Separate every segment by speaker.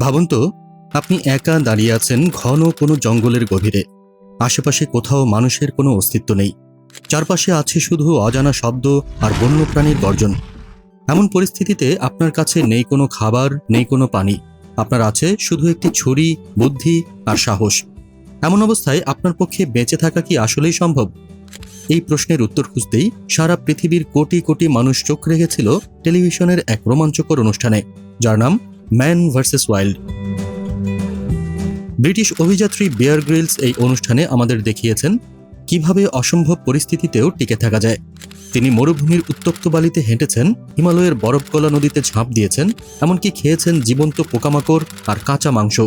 Speaker 1: ভাবুন তো, আপনি একা দাঁড়িয়ে আছেন ঘন কোনো জঙ্গলের গভীরে। আশেপাশে কোথাও মানুষের কোনো অস্তিত্ব নেই। চারপাশে আছে শুধু অজানা শব্দ আর বন্যপ্রাণীর গর্জন। এমন পরিস্থিতিতে আপনার কাছে নেই কোনো খাবার, নেই কোনো পানি। আপনার আছে শুধু একটি ছুরি, বুদ্ধি আর সাহস। এমন অবস্থায় আপনার পক্ষে বেঁচে থাকা কি আসলেই সম্ভব? এই প্রশ্নের উত্তর খুঁজতেই সারা পৃথিবীর কোটি কোটি মানুষ চোখ রেখেছিল টেলিভিশনের এক রোমাঞ্চকর অনুষ্ঠানে, যার নাম ম্যান ভার্সেস ওয়াইল্ড। ব্রিটিশ অভিযাত্রী বেয়ার গ্রিলস এই অনুষ্ঠানে আমাদের দেখিয়েছেন কীভাবে অসম্ভব পরিস্থিতিতেও টিকে থাকা যায়। তিনি মরুভূমির উত্তপ্ত বালিতে হেঁটেছেন, হিমালয়ের বরফগলা নদীতে ঝাঁপ দিয়েছেন, এমনকি খেয়েছেন জীবন্ত পোকামাকড় আর কাঁচা মাংস।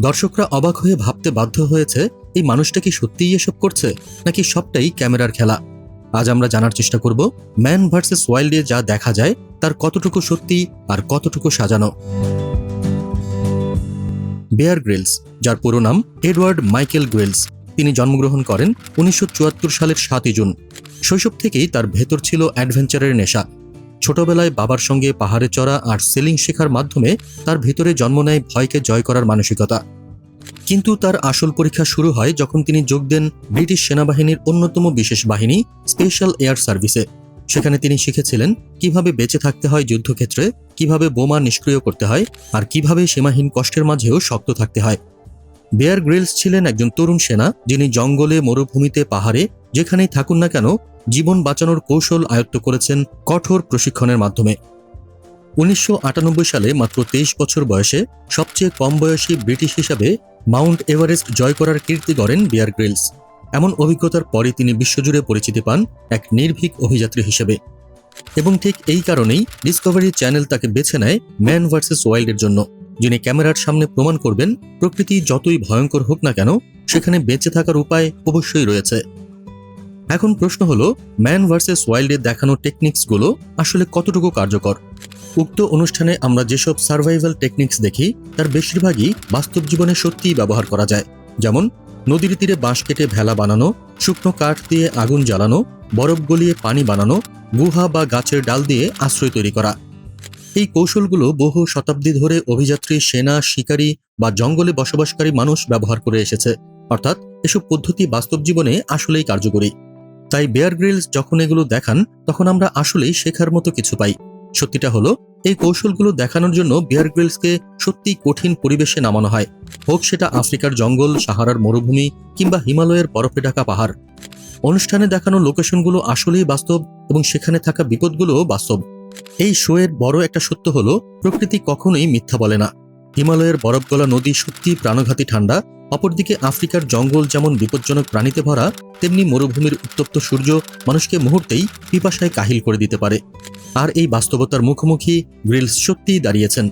Speaker 1: দর্শকরা অবাক হয়ে ভাবতে বাধ্য হয়েছে, এই মানুষটা কি সত্যিই এসব করছে, নাকি সবটাই ক্যামেরার খেলা? আজ আমরা জানার চেষ্টা করব ম্যান ভার্সেস ওয়াইল্ডে যা দেখা যায়, তার কতটুকু সত্যি আর কতটুকু সাজানো। বেয়ার গ্রিলস, যার পুরো নাম এডওয়ার্ড মাইকেল গ্রিলস। তিনি জন্মগ্রহণ করেন উনিশশো চুয়াত্তর সালের সাতই জুন। শৈশব থেকেই তার ভেতর ছিল অ্যাডভেঞ্চারের নেশা। ছোটবেলায় বাবার সঙ্গে পাহাড়ে চড়া আর সেলিং শেখার মাধ্যমে তার ভেতরে জন্ম নেয় ভয়কে জয় করার মানসিকতা। কিন্তু তার আসল পরীক্ষা শুরু হয় যখন তিনি যোগ দেন ব্রিটিশ সেনাবাহিনীর অন্যতম বিশেষ বাহিনী স্পেশাল এয়ার সার্ভিসে সেখানে তিনি শিখেছিলেন কীভাবে বেঁচে থাকতে হয় যুদ্ধক্ষেত্রে, কীভাবে বোমা নিষ্ক্রিয় করতে হয়, আর কীভাবে সীমাহীন কষ্টের মাঝেও শক্ত থাকতে হয়। বেয়ার গ্রিলস ছিলেন একজন তরুণ সেনা, যিনি জঙ্গলে, মরুভূমিতে, পাহাড়ে, যেখানেই থাকুন না কেন, জীবন বাঁচানোর কৌশল আয়ত্ত করেছেন কঠোর প্রশিক্ষণের মাধ্যমে। উনিশশো আটানব্বই সালে মাত্র তেইশ বছর বয়সে সবচেয়ে কম বয়সী ব্রিটিশ হিসাবে মাউন্ট এভারেস্ট জয় করার কীর্তি গড়েন বিয়ার গ্রিলস। এমন অভিজ্ঞতার পরে তিনি বিশ্বজুড়ে পরিচিতি পান এক নির্ভীক অভিযাত্রী হিসেবে। এবং ঠিক এই কারণেই ডিসকভারি চ্যানেল তাকে বেছে নেয় ম্যান ভার্সেস ওয়াইল্ডের জন্য, যিনি ক্যামেরার সামনে প্রমাণ করবেন প্রকৃতি যতই ভয়ঙ্কর হোক না কেন, সেখানে বেঁচে থাকার উপায় অবশ্যই রয়েছে। এখন প্রশ্ন হলো, ম্যান ভার্সেস ওয়াইল্ডের দেখানো টেকনিক্সগুলো আসলে কতটুকু কার্যকর? উক্ত অনুষ্ঠানে আমরা যেসব সার্ভাইভাল টেকনিক্স দেখি, তার বেশিরভাগই বাস্তব জীবনে সত্যিই ব্যবহার করা যায়। যেমন, নদীর তীরে বাঁশ কেটে ভেলা বানানো, শুকনো কাঠ দিয়ে আগুন জ্বালানো, বরফ গলিয়ে পানি বানানো, গুহা বা গাছের ডাল দিয়ে আশ্রয় তৈরি করা। এই কৌশলগুলো বহু শতাব্দী ধরে অভিযাত্রী, সেনা, শিকারী বা জঙ্গলে বসবাসকারী মানুষ ব্যবহার করে এসেছে। অর্থাৎ, এসব পদ্ধতি বাস্তব জীবনে আসলেই কার্যকরী। তাই বেয়ার গ্রিলস যখন এগুলো দেখান, তখন আমরা আসলেই শেখার মতো কিছু পাই। সত্যিটা হলো এই কৌশলগুলো দেখানোর জন্য বিয়ার গ্রিলসকে সত্যি কঠিন পরিবেশে নামানো হয়। হোক সেটা আফ্রিকার জঙ্গল, সাহারার মরুভূমি কিংবা হিমালয়ের বরফে ঢাকা পাহাড়। অনুষ্ঠানে দেখানো লোকেশনগুলো আসলেই বাস্তব এবং সেখানে থাকা বিপদগুলোও বাস্তব। এই শোয়ের বড় একটা সত্য হলো, প্রকৃতি কখনোই মিথ্যা বলে না। হিমালয়ের বরফ গলা নদী সত্যি প্রাণঘাতী ঠান্ডা অপরদিকে আফ্রিকার জঙ্গল যেমন বিপজ্জনক প্রাণীতে ভরা, তেমনি মরুভূমির উত্তপ্ত সূর্য মানুষকে মুহূর্তেই পিপাসায় কাহিল করে দিতে পারে। আর এই বাস্তবতার মুখোমুখি গ্রিলস সত্যিই দাঁড়িয়েছেন।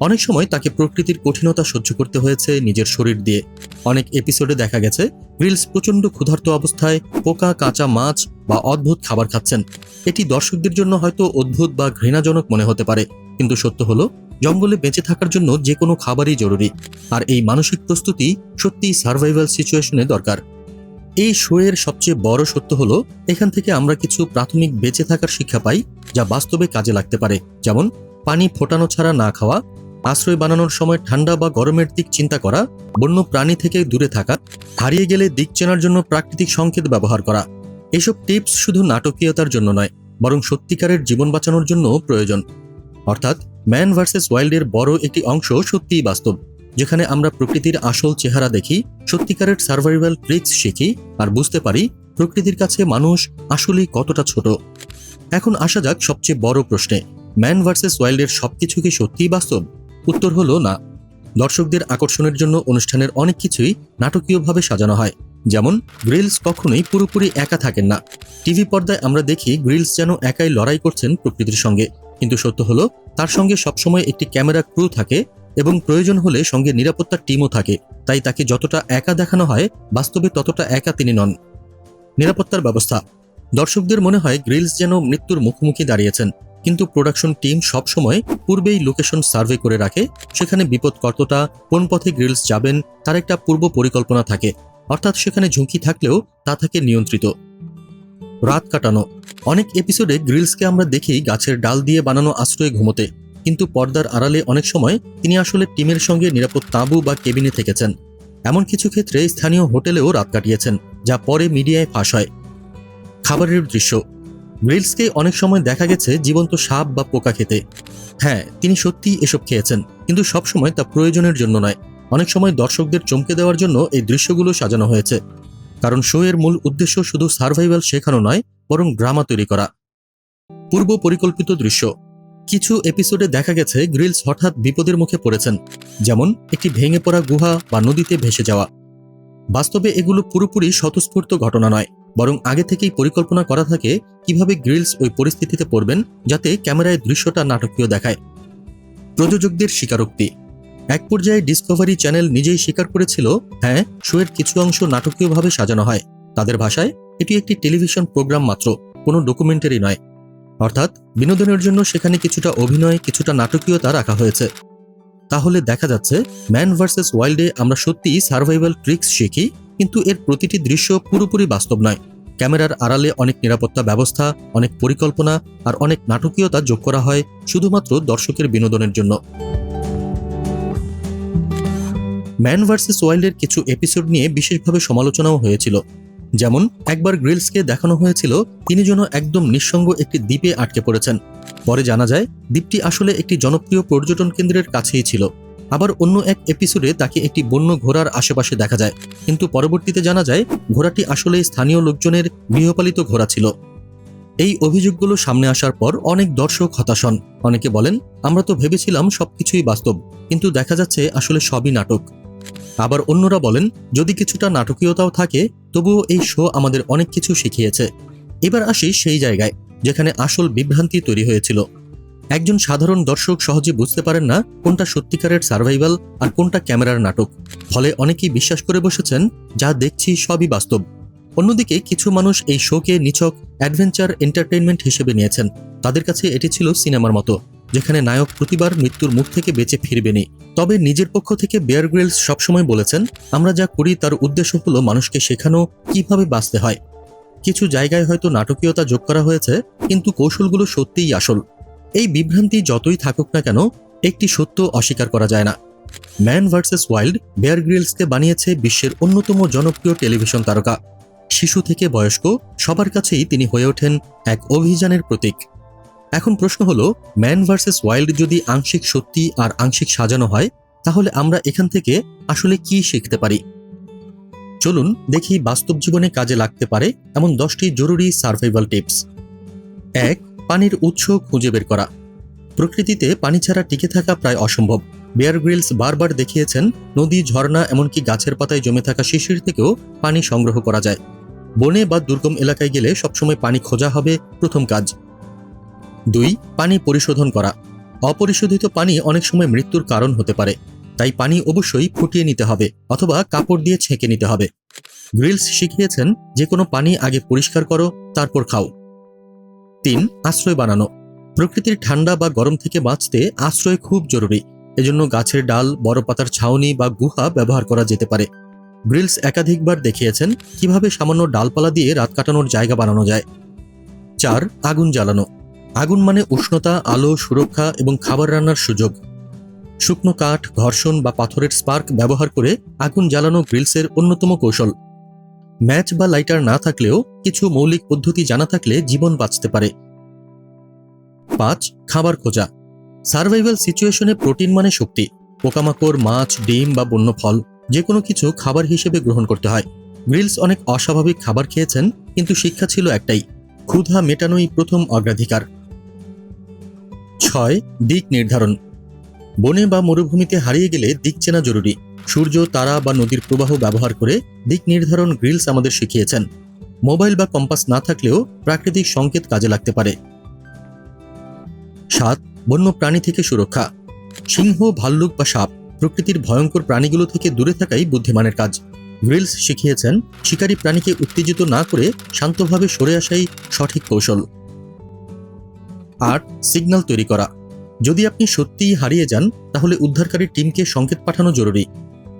Speaker 1: অনেক সময় তাকে প্রকৃতির কঠিনতা সহ্য করতে হয়েছে নিজের শরীর দিয়ে। অনেক এপিসোডে দেখা গেছে, গ্রিলস প্রচণ্ড ক্ষুধার্ত অবস্থায় পোকা, কাঁচা মাছ বা অদ্ভুত খাবার খাচ্ছেন। এটি দর্শকদের জন্য হয়তো অদ্ভুত বা ঘৃণাজনক মনে হতে পারে। কিন্তু সত্য হলো জঙ্গলে বেঁচে থাকার জন্য যে কোনো খাবারই জরুরি। আর এই মানসিক প্রস্তুতি সত্যিই সার্ভাইভাল সিচুয়েশনে দরকার। এই শোয়ের সবচেয়ে বড় সত্য হলো, এখান থেকে আমরা কিছু প্রাথমিক বেঁচে থাকার শিক্ষা পাই, যা বাস্তবে কাজে লাগতে পারে। যেমন, পানি ফোটানো ছাড়া না খাওয়া, আশ্রয় বানানোর সময় ঠান্ডা বা গরমের দিক চিন্তা করা, বন্য প্রাণী থেকে দূরে থাকা, হারিয়ে গেলে দিক চেনার জন্য প্রাকৃতিক সংকেত ব্যবহার করা। এসব টিপস শুধু নাটকীয়তার জন্য নয়, বরং সত্যিকারের জীবন বাঁচানোর জন্য প্রয়োজন। অর্থাৎ ম্যান ভার্সেস ওয়াইল্ডের বড় একটি অংশ সত্যিই বাস্তব, যেখানে আমরা প্রকৃতির আসল চেহারা দেখি, সত্যিকারের সার্ভাইভাল ট্রিক্স শিখি আর বুঝতে পারি প্রকৃতির কাছে মানুষ আসলেই কতটা ছোট। এখন আসা যাক সবচেয়ে বড় প্রশ্নে, ম্যান ভার্সেস ওয়াইল্ডের সবকিছু কি সত্যিই বাস্তব? উত্তর হলো না। দর্শকদের আকর্ষণের জন্য অনুষ্ঠানের অনেক কিছুই নাটকীয়ভাবে সাজানো হয়, যেমন গ্রিলস কখনোই পুরোপুরি একা থাকেন না। টিভি পর্দায় আমরা দেখি গ্রিলস যেন একাই লড়াই করছেন প্রকৃতির সঙ্গে। কিন্তু সত্য হলো, তার সঙ্গে সবসময় একটি ক্যামেরা ক্রু থাকে এবং প্রয়োজন হলে সঙ্গে নিরাপত্তার টিমও থাকে, তাই তাকে যতটা একা দেখানো হয়, বাস্তবে ততটা একা তিনি নন। নিরাপত্তার ব্যবস্থা। দর্শকদের মনে হয় গ্রিলস যেন মৃত্যুর মুখোমুখি দাঁড়িয়েছেন, কিন্তু প্রোডাকশন টিম সবসময় পূর্বেই লোকেশন সার্ভে করে রাখে, সেখানে বিপদ কতটা, কোন পথে গ্রিলস যাবেন, তার একটা পূর্ব পরিকল্পনা থাকে। অর্থাৎ সেখানে ঝুঁকি থাকলেও তা থাকে নিয়ন্ত্রিত। রাত কাটানো। অনেক এপিসোডে গ্রিলসকে আমরা দেখি গাছের ডাল দিয়ে বানানো আশ্রয়ে ঘুমোতে। কিন্তু পর্দার আড়ালে অনেক সময় তিনি আসলে টিমের সঙ্গে নিরাপদ তাঁবু বা কেবিনে থেকেছেন। এমন কিছু ক্ষেত্রে স্থানীয় হোটেলেও রাত কাটিয়েছেন, যা পরে মিডিয়ায় ফাঁস হয়। খাবারের দৃশ্য। গ্রিলসকে অনেক সময় দেখা গেছে জীবন্ত সাপ বা পোকা খেতে। হ্যাঁ তিনি সত্যিই এসব খেয়েছেন, কিন্তু সবসময় তা প্রয়োজনের জন্য নয়। অনেক সময় দর্শকদের চমকে দেওয়ার জন্য এই দৃশ্যগুলো সাজানো হয়েছে। কারণ শো এর মূল উদ্দেশ্য শুধু সার্ভাইভাল শেখানো নয়, বরং ড্রামা তৈরি করা। পূর্ব পরিকল্পিত দৃশ্য। কিছু এপিসোডে দেখা গেছে গ্রিলস হঠাৎ বিপদের মুখে পড়েছেন, যেমন একটি ভেঙে পড়া গুহা বা নদীতে ভেসে যাওয়া। বাস্তবে এগুলো পুরোপুরি স্বতঃস্ফূর্ত ঘটনা নয়, বরং আগে থেকেই পরিকল্পনা করা থাকে কীভাবে গ্রিলস ওই পরিস্থিতিতে পড়বেন, যাতে ক্যামেরায় দৃশ্যটা নাটকীয় দেখায়। প্রযোজকদের স্বীকারোক্তি। এক পর্যায়ে ডিসকভারি চ্যানেল নিজেই স্বীকার করেছিল হ্যাঁ শোয়ের কিছু অংশ নাটকীয়ভাবে সাজানো হয়। তাদের ভাষায় এটি একটি টেলিভিশন প্রোগ্রাম মাত্র, কোনো ডকুমেন্টারি নয়। অর্থাৎ বিনোদনের জন্য সেখানে কিছুটা অভিনয়, কিছুটা নাটকীয়তা রাখা হয়েছে। তাহলে দেখা যাচ্ছে, ম্যান ভার্সেস ওয়াইল্ডে আমরা সত্যিই সার্ভাইভাল ট্রিক্স শিখি, কিন্তু এর প্রতিটি দৃশ্য পুরোপুরি বাস্তব নয়। ক্যামেরার আড়ালে অনেক নিরাপত্তা ব্যবস্থা, অনেক পরিকল্পনা আর অনেক নাটকীয়তা যোগ করা হয় শুধুমাত্র দর্শকের বিনোদনের জন্য। ম্যান ভার্সেস ওয়াইল্ডের কিছু এপিসোড নিয়ে বিশেষভাবে সমালোচনাও হয়েছিল। যেমন, একবার গ্রিলসকে দেখানো হয়েছিল, তিনি যেন একদম নিঃসঙ্গ একটি দ্বীপে আটকে পড়েছেন। পরে জানা যায়, দ্বীপটি আসলে একটি জনপ্রিয় পর্যটন কেন্দ্রের কাছেই ছিল। আবার অন্য এক এপিসোডে তাকে একটি বন্য ঘোড়ার আশেপাশে দেখা যায়। কিন্তু পরবর্তীতে জানা যায়, ঘোড়াটি আসলে স্থানীয় লোকজনের গৃহপালিত ঘোড়া ছিল। এই অভিযোগগুলো সামনে আসার পর অনেক দর্শক হতাশ হন। অনেকে বলেন, আমরা তো ভেবেছিলাম সবকিছুই বাস্তব, কিন্তু দেখা যাচ্ছে আসলে সবই নাটক। আবার অন্যরা বলেন, যদি কিছুটা নাটকীয়তাও থাকে, তবুও এই শো আমাদের অনেক কিছু শিখিয়েছে। এবার আসি সেই জায়গায়, যেখানে আসল বিভ্রান্তি তৈরি হয়েছিল। একজন সাধারণ দর্শক সহজে বুঝতে পারেন না কোনটা সত্যিকারের সার্ভাইভাল আর কোনটা ক্যামেরার নাটক। ফলে অনেকেই বিশ্বাস করে বসেছেন, যা দেখছি সবই বাস্তব। অন্যদিকে কিছু মানুষ এই শোকে নিছক অ্যাডভেঞ্চার এন্টারটেইনমেন্ট হিসেবে নিয়েছেন। তাদের কাছে এটি ছিল সিনেমার মতো। যেখানে নায়ক প্রতিবার মৃত্যুর মুখ থেকে বেঁচে ফিরবেনি তবে নিজের পক্ষ থেকে বেয়ার গ্রিলস সবসময় বলেছেন, আমরা যা করি তার উদ্দেশ্য হলো মানুষকে শেখানো, কীভাবে বাঁচতে হয়। কিছু জায়গায় হয়তো নাটকীয়তা যোগ করা হয়েছে, কিন্তু কৌশলগুলো সত্যিই আসল। এই বিভ্রান্তি যতই থাকুক না কেন, একটি সত্য অস্বীকার করা যায় না। ম্যান ভার্সেস ওয়াইল্ড বেয়ার গ্রিলসকে বানিয়েছে বিশ্বের অন্যতম জনপ্রিয় টেলিভিশন তারকা। শিশু থেকে বয়স্ক, সবার কাছেই তিনি হয়ে ওঠেন এক অভিযানের প্রতীক। এখন প্রশ্ন হলো, ম্যান ভার্সেস ওয়াইল্ড যদি আংশিক সত্যি আর আংশিক সাজানো হয়, তাহলে আমরা এখান থেকে আসলে কি শিখতে পারি? চলুন দেখি বাস্তব জীবনে কাজে লাগতে পারে এমন দশটি জরুরি সার্ভাইভাল টিপস এক, পানির উৎস খুঁজে বের করা। প্রকৃতিতে পানি ছাড়া টিকে থাকা প্রায় অসম্ভব। বেয়ার গ্রিলস বারবার দেখিয়েছেন, নদী, ঝর্ণা, এমনকি গাছের পাতায় জমে থাকা শিশির থেকেও পানি সংগ্রহ করা যায়। বনে বা দুর্গম এলাকায় গেলে সবসময় পানি খোঁজা হবে প্রথম কাজ। দুই, পানি পরিশোধন করা। অপরিশোধিত পানি অনেক সময় মৃত্যুর কারণ হতে পারে, তাই পানি অবশ্যই ফুটিয়ে নিতে হবে অথবা কাপড় দিয়ে ছেঁকে নিতে হবে। গ্রিলস শিখিয়েছেন যে কোনো পানি আগে পরিষ্কার করো, তারপর খাও। তিন, আশ্রয় বানানো। প্রকৃতির ঠান্ডা বা গরম থেকে বাঁচতে আশ্রয় খুব জরুরি, এজন্য গাছের ডাল বড় পাতার ছাউনি বা গুহা ব্যবহার করা যেতে পারে। গ্রিলস একাধিকবার দেখিয়েছেন, কীভাবে সামান্য ডালপালা দিয়ে রাত কাটানোর জায়গা বানানো যায়। চার, আগুন জ্বালানো। আগুন মানে উষ্ণতা, আলো, সুরক্ষা এবং খাবার রান্নার সুযোগ। শুকনো কাঠ, ঘর্ষণ বা পাথরের স্পার্ক ব্যবহার করে আগুন জ্বালানো গ্রিলসের অন্যতম কৌশল। ম্যাচ বা লাইটার না থাকলেও কিছু মৌলিক পদ্ধতি জানা থাকলে জীবন বাঁচতে পারে। পাঁচ, খাবার খোঁজা। সার্ভাইভাল সিচুয়েশনে প্রোটিন মানে শক্তি। পোকামাকড়, মাছ, ডিম বা বন্য ফল যে কোনো কিছু খাবার হিসেবে গ্রহণ করতে হয়। গ্রিলস অনেক অস্বাভাবিক খাবার খেয়েছেন, কিন্তু শিক্ষা ছিল একটাই। ক্ষুধা মেটানোই প্রথম অগ্রাধিকার। ছয়, দিক নির্ধারণ। বনে বা মরুভূমিতে হারিয়ে গেলে দিক চেনা জরুরি। সূর্য, তারা বা নদীর প্রবাহ ব্যবহার করে দিক নির্ধারণ গ্রিলস আমাদের শিখিয়েছেন। মোবাইল বা কম্পাস না থাকলেও প্রাকৃতিক সংকেত কাজে লাগতে পারে। সাত, বন্য প্রাণী থেকে সুরক্ষা। সিংহ, ভাল্লুক বা সাপ প্রকৃতির ভয়ঙ্কর প্রাণীগুলো থেকে দূরে থাকাই বুদ্ধিমানের কাজ। গ্রিলস শিখিয়েছেন, শিকারী প্রাণীকে উত্তেজিত না করে শান্তভাবে সরে আসাই সঠিক কৌশল। আট সিগন্যাল তৈরি করা। যদি আপনি সত্যিই হারিয়ে যান, তাহলে উদ্ধারকারী টিমকে সংকেত পাঠানো জরুরি।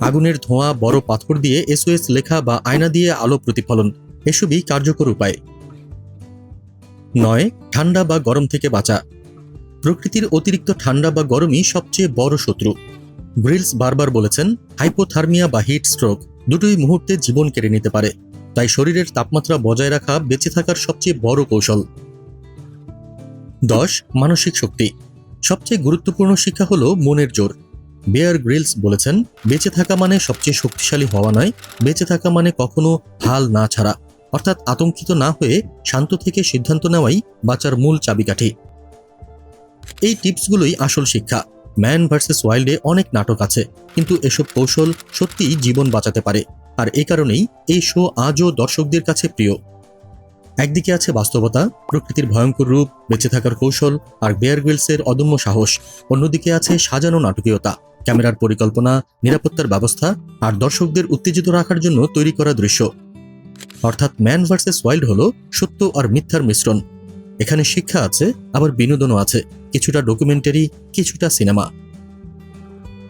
Speaker 1: আগুনের ধোঁয়া, বড় পাথর দিয়ে এসওএস লেখা বা আয়না দিয়ে আলো প্রতিফলন, এসবই কার্যকর উপায়। নয়, ঠান্ডা বা গরম থেকে বাঁচা। প্রকৃতির অতিরিক্ত ঠান্ডা বা গরমই সবচেয়ে বড় শত্রু। গ্রিলস বারবার বলেছেন, হাইপোথার্মিয়া বা হিট স্ট্রোক দুটোই মুহূর্তে জীবন কেড়ে নিতে পারে। তাই শরীরের তাপমাত্রা বজায় রাখা, বেঁচে থাকার সবচেয়ে বড় কৌশল। দশ, মানসিক শক্তি। সবচেয়ে গুরুত্বপূর্ণ শিক্ষা হলো মনের জোর। বেয়ার গ্রিলস বলেছেন, বেঁচে থাকা মানে সবচেয়ে শক্তিশালী হওয়া নয়, বেঁচে থাকা মানে কখনো হাল না ছাড়া। অর্থাৎ আতঙ্কিত না হয়ে শান্ত থেকে সিদ্ধান্ত নেওয়াই বাঁচার মূল চাবিকাঠি। এই টিপসগুলোই আসল শিক্ষা। ম্যান ভার্সেস ওয়াইল্ডে অনেক নাটক আছে, কিন্তু এসব কৌশল সত্যিই জীবন বাঁচাতে পারে। আর এই কারণেই এই শো আজও দর্শকদের কাছে প্রিয়। একদিকে আছে বাস্তবতা, প্রকৃতির ভয়ঙ্কর রূপ, বেঁচে থাকার কৌশল আর বেয়ার গ্রিলসের অদম্য সাহস। অন্যদিকে আছে সাজানো নাটকীয়তা, ক্যামেরার পরিকল্পনা, নিরাপত্তার ব্যবস্থা আর দর্শকদের উত্তেজিত রাখার জন্য তৈরি করা দৃশ্য। অর্থাৎ ম্যান ভার্সেস ওয়াইল্ড হলো সত্য আর মিথ্যার মিশ্রণ। এখানে শিক্ষা আছে, আবার বিনোদনও আছে, কিছুটা ডকুমেন্টারি কিছুটা সিনেমা